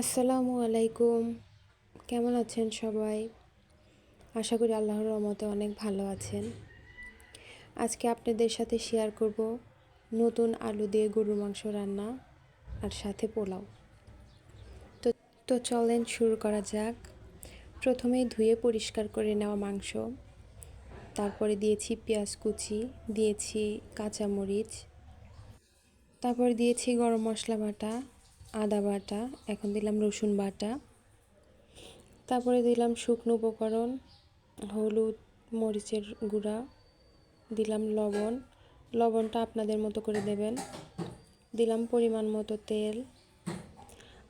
আসসালামু আলাইকুম। কেমন আছেন সবাই? আশা করি আল্লাহর রহমতে অনেক ভালো আছেন। আজকে আপনাদের সাথে শেয়ার করব নতুন আলু দিয়ে গরুর মাংস রান্না আর সাথে পোলাও। তো তো চলেন শুরু করা যাক। প্রথমেই ধুয়ে পরিষ্কার করে নেওয়া মাংস। তারপরে দিয়েছি পেঁয়াজ কুচি, দিয়েছি কাঁচামরিচ। তারপর দিয়েছি গরম মশলা বাটা। আদা বাটা এখন দিলাম রসুন বাটা। তারপরে দিলাম শুকনো উপকরণ হলুদ মরিচের গুঁড়া দিলাম লবণ। লবণটা আপনাদের মতো করে দেবেন। দিলাম পরিমাণ মতো তেল।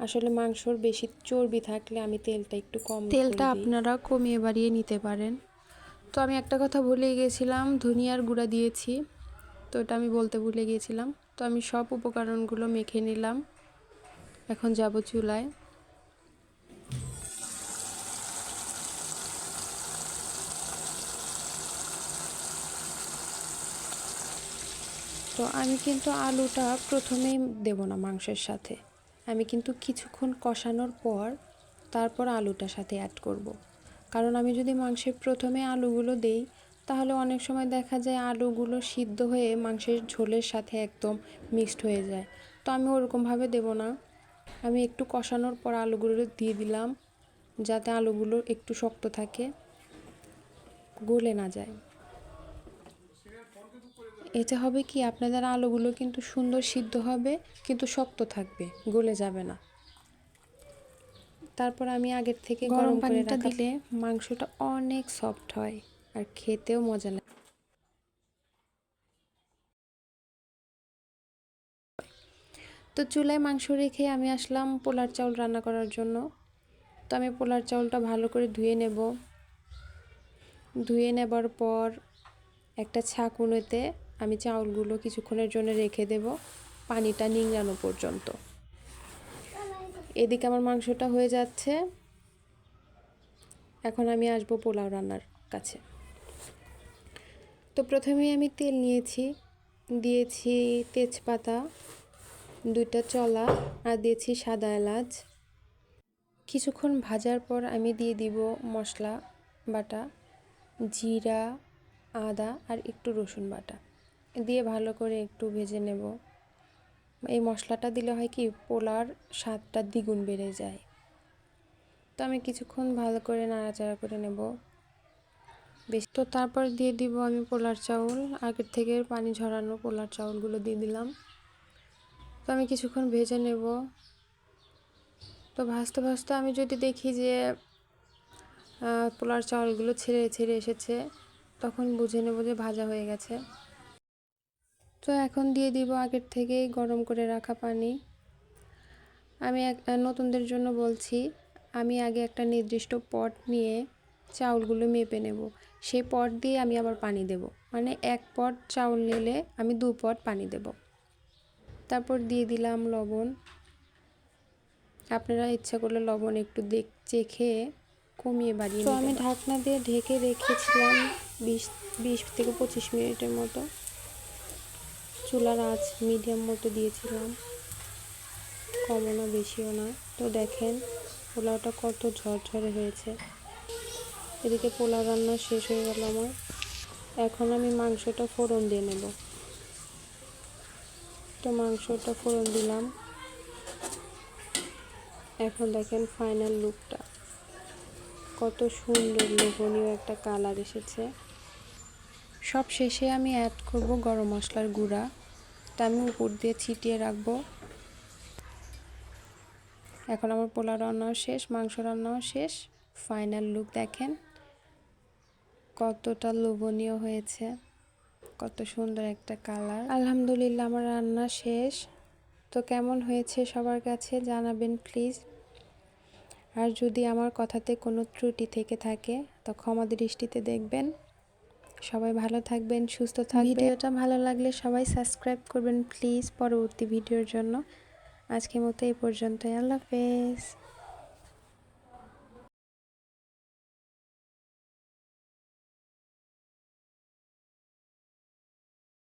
আসলে মাংসর বেশি চর্বি থাকলে আমি তেলটা একটু কম তেলটা আপনারা কমিয়ে বাড়িয়ে নিতে পারেন। তো আমি একটা কথা ভুলে গিয়েছিলাম ধনিয়ার গুঁড়া দিয়েছি। তো এটা আমি বলতে ভুলে গিয়েছিলাম তো আমি সব উপকরণগুলো মেখে নিলাম। এখন যাব চুলায়। তো আমি কিন্তু আলুটা প্রথমেই দেব না মাংসের সাথে। আমি কিন্তু কিছুক্ষণ কষানোর পর তারপর আলুটার সাথে অ্যাড করব। কারণ আমি যদি মাংসের প্রথমে আলুগুলো দেই, তাহলে অনেক সময় দেখা যায় আলুগুলো সিদ্ধ হয়ে মাংসের ঝোলের সাথে একদম মিক্সড হয়ে যায়। তো আমি ওরকমভাবে দেব না। আমি একটু কষানোর পর আলুগুলো দিয়ে দিলাম যাতে আলুগুলো একটু শক্ত থাকে গলে না যায়। এতে হবে কি আপনাদের আলুগুলো কিন্তু সুন্দর সিদ্ধ হবে কিন্তু শক্ত থাকবে গলে যাবে না। তারপর আমি আগের থেকে গরম পানিটা দিলে মাংসটা অনেক সফট হয় আর খেতেও মজা লাগে। তো চুলায় মাংস রেখে আমি আসলাম পোলার চাউল রান্না করার জন্য। তো আমি পোলার চাউলটা ভালো করে ধুয়ে নেব। ধুয়ে নেবার পর একটা ছাকুনোতে আমি চাউলগুলো কিছুক্ষণের জন্য রেখে দেব পানিটা নিংড়ানো পর্যন্ত। এদিকে আমার মাংসটা হয়ে যাচ্ছে। এখন আমি আসব পোলাও রান্নার কাছে। তো প্রথমেই আমি তেল নিয়েছি, দিয়েছি তেজপাতা দুইটা চলা আর দিয়েছি সাদা এলাচ। কিছুক্ষণ ভাজার পর আমি দিয়ে দিব মশলা, বাটা, জিরা, আদা আর একটু রসুন বাটা। দিয়ে ভালো করে একটু ভেজে নেব। এই মশলাটা দিলে হয় কি পোলার স্বাদটা দ্বিগুণ বেড়ে যায়। তো আমি কিছুক্ষণ ভালো করে নাড়াচাড়া করে নেব। বেশ, তো তারপর দিয়ে দিব আমি পোলার চাউল। আগের থেকে পানি ঝরানো পোলার চাউলগুলো দিয়ে দিলাম। তো আমি কিছুক্ষণ ভেজে নেব। তো ভাজতে ভাজতে আমি যদি দেখি যে পোলার চাউলগুলো ছেড়ে ছেড়ে এসেছে, তখন বুঝে নেব যে ভাজা হয়ে গেছে। তো এখন দিয়ে দিব আগের থেকেই গরম করে রাখা পানি। আমি নতুনদের জন্য বলছি, আমি আগে একটা নির্দিষ্ট পট নিয়ে চাউলগুলো মেপে নেব। সেই পট দিয়ে আমি আবার পানি দেব। মানে এক পট চাউল নিলে আমি দু পট পানি দেব। তারপর দিয়ে দিলাম লবণ। আপনারা ইচ্ছা করলে লবণ একটু দেখ চেখে কমিয়ে বাড়িয়ে তো আমি ঢাকনা দিয়ে ঢেকে রেখেছিলাম বিশ বিশ থেকে পঁচিশ মিনিটের মতো। চুলার আঁচ মিডিয়াম মতো দিয়েছিলাম। কমও না বেশিও না। তো দেখেন পোলাওটা কত ঝরঝরে হয়েছে। এদিকে পোলাও রান্না শেষ হয়ে গেল আমার। এখন আমি মাংসটা ফোড়ন দিয়ে নেব। তো মাংসটা ফোড়ন দিলাম। এখন দেখেন ফাইনাল লুকটা কত সুন্দর লোভনীয় একটা কালার এসেছে। সব শেষে আমি অ্যাড করব গরম মশলার গুঁড়া। তা আমি উপর দিয়ে ছিটিয়ে রাখব। এখন আমার পোলা রান্নাও শেষ, মাংস রান্নাও শেষ। ফাইনাল লুক দেখেন। কতটা লোভনীয় হয়েছে। কত সুন্দর একটা কালার। আলহামদুলিল্লাহ আমার রান্না শেষ। তো কেমন হয়েছে সবার কাছে জানাবেন প্লিজ। আর যদি আমার কথাতে কোনো ত্রুটি থেকে থাকে, তো ক্ষমা দৃষ্টিতে দেখবেন। সবাই ভালো থাকবেন, সুস্থ থাকবেন। ভিডিওটা ভালো লাগলে সবাই সাবস্ক্রাইব করবেন প্লিজ পরবর্তী ভিডিওর জন্য। আজকের মতো এই পর্যন্তই। আল্লাহ হাফেজ।